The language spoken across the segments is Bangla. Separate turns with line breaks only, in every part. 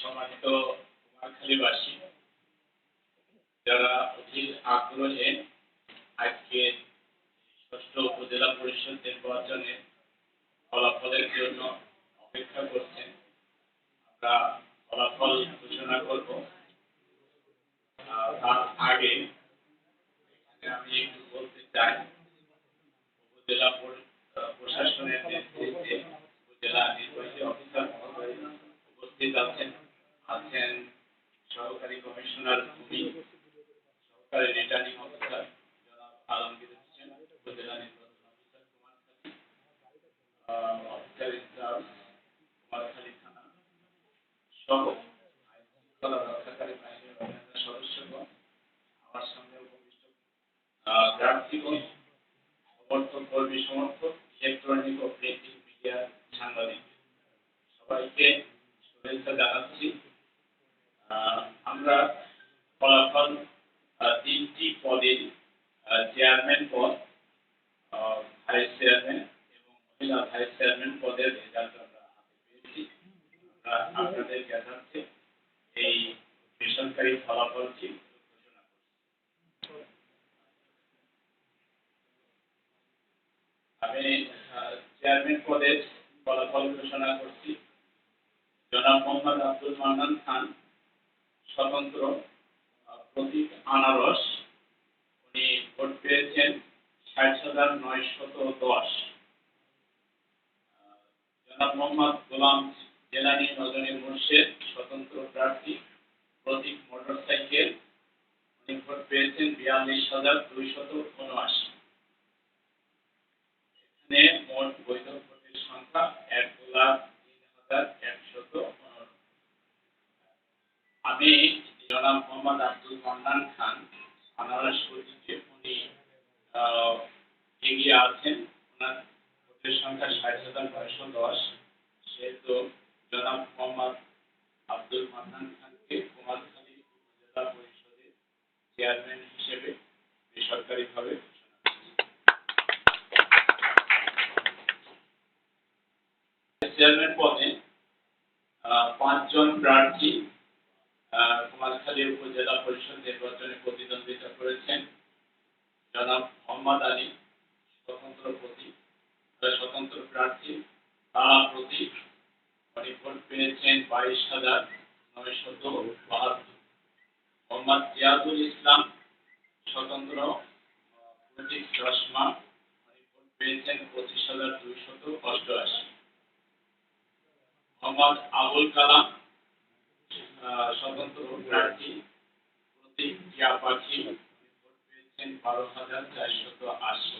সম্মানিত কুমারখালীবাসী যারা অধীর আগ্রহে আজকে ষষ্ঠ উপজেলা পরিষদ নির্বাচনের ফলাফলের জন্য অপেক্ষা করছেন, আমরা ফলাফল ঘোষণা করব। তার আগে আমি একটু বলতে চাই, উপজেলা প্রশাসনের নেতৃত্বে উপজেলা নির্বাহী অফিসার উপস্থিত আছেন। আছেন সহকারী কমিশনার ভূমি ফলাফল তিনটি পদে চেয়ারম্যান পদ ভাইস চেয়ারম্যান এবং মহিলা ভাইস চেয়ারম্যান পদের রেজাল্ট আমরা পেয়েছি আপনাদের এই বেসরকারি ফলাফলটি আমি চেয়ারম্যান পদের ফলাফল ঘোষণা করছি জনাব মোহাম্মদ আব্দুল মান্নান খান স্বতন্ত্র প্রতীক আনারস। উনি ভোট পেয়েছেন ষাট হাজার নয়শত দশ। জনাব মোহাম্মদ গোলাম জেলানি নজনী মুর্শেদ, স্বতন্ত্র প্রার্থী, প্রতীক মোটরসাইকেল। উনি ভোট পেয়েছেন বিয়াল্লিশ হাজার দুইশত উনআশি। এখানে মোট বৈধ মান্নান খান আনারস প্রতীকে উনি এগিয়ে আছেন। ওনার ভোটের সংখ্যা ষাট হাজার নয়শো দশ। সেহেতু জনাব মোহাম্মদ আব্দুল মান্নান খানকে কুমারখালী উপজেলা পরিষদের চেয়ারম্যান হিসেবে বেসরকারিভাবে চেয়ারম্যান পদে পাঁচজন প্রার্থী কুমারখালী উপজেলা পরিষদ নির্বাচনে প্রতিদ্বন্দ্বিতা করেছেন জনাব মোহাম্মদ আলী, স্বতন্ত্র স্বতন্ত্র প্রার্থী। তারা পেয়েছেন বাইশ হাজার নয়শত বাহাত্তর। মোহাম্মদ ইসলাম, স্বতন্ত্র প্রতীক চশমা পেয়েছেন পঁচিশ হাজার দুইশত অষ্টআশি। মোহাম্মদ আবুল কালাম স্বতন্ত্র প্রার্থী প্রতীক টিয়া পাখি ভোট পেয়েছেন বারো হাজার চারশত আশি।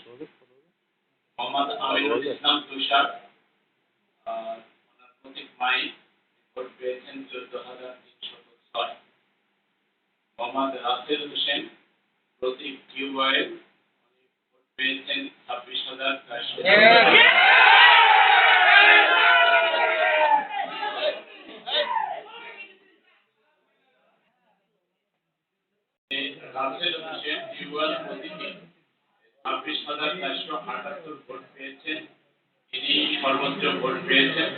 মোহাম্মদ আমিনুল ইসলাম তুষার ওনার প্রতীক মাই ভোট পেয়েছেন চোদ্দ হাজার তিনশত ছয়। মোহাম্মদ রাসেল হোসেন প্রতীক ভোট পেয়েছেন ছাব্বিশ হাজার চারশো রাসেল হোসেন টিউবওয়েল প্রতীকে ছাব্বিশ হাজার চারশো আটাত্তর ভোট পেয়েছেন। তিনি সর্বোচ্চ ভোট পেয়েছেন।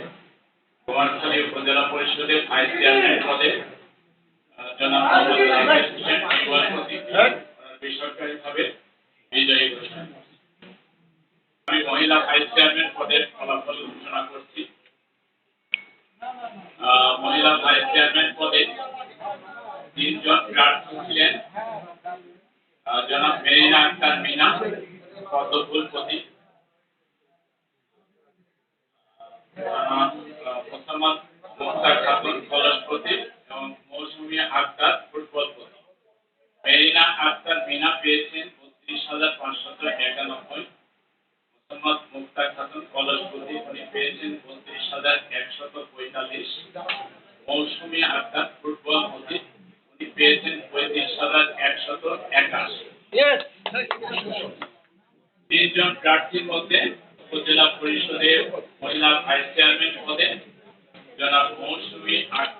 কুমারখালী উপজেলা পরিষদের ভাইস চেয়ারম্যান পদে ঘোষণা। আমি মহিলা মহিলা ভাইস চেয়ারম্যান পদে তিনজন প্রার্থী ছিলেন। জনাব মেরিনা আক্তার মিনা, পদ্মফুল এবং মৌসুমী আক্তার ফুটবল প্রতীক মেরিনা আক্তার মিনা পেয়েছেন বত্রিশ হাজার পাঁচশত একানব্বই। মোসাম্মদ মুক্তার খাতুন কলস প্রতীক উনি পেয়েছেন বত্রিশ হাজার একশত পঁয়তাল্লিশ। মৌসুমী আক্তার ফুটবল প্রতীক পেয়েছেন পঁয়ত্রিশ হাজার একশত একাশি। তিনজন প্রার্থীর মধ্যে উপজেলা পরিষদের মহিলা ভাইস চেয়ারম্যান পদে জনাব মৌসুমী আক্তার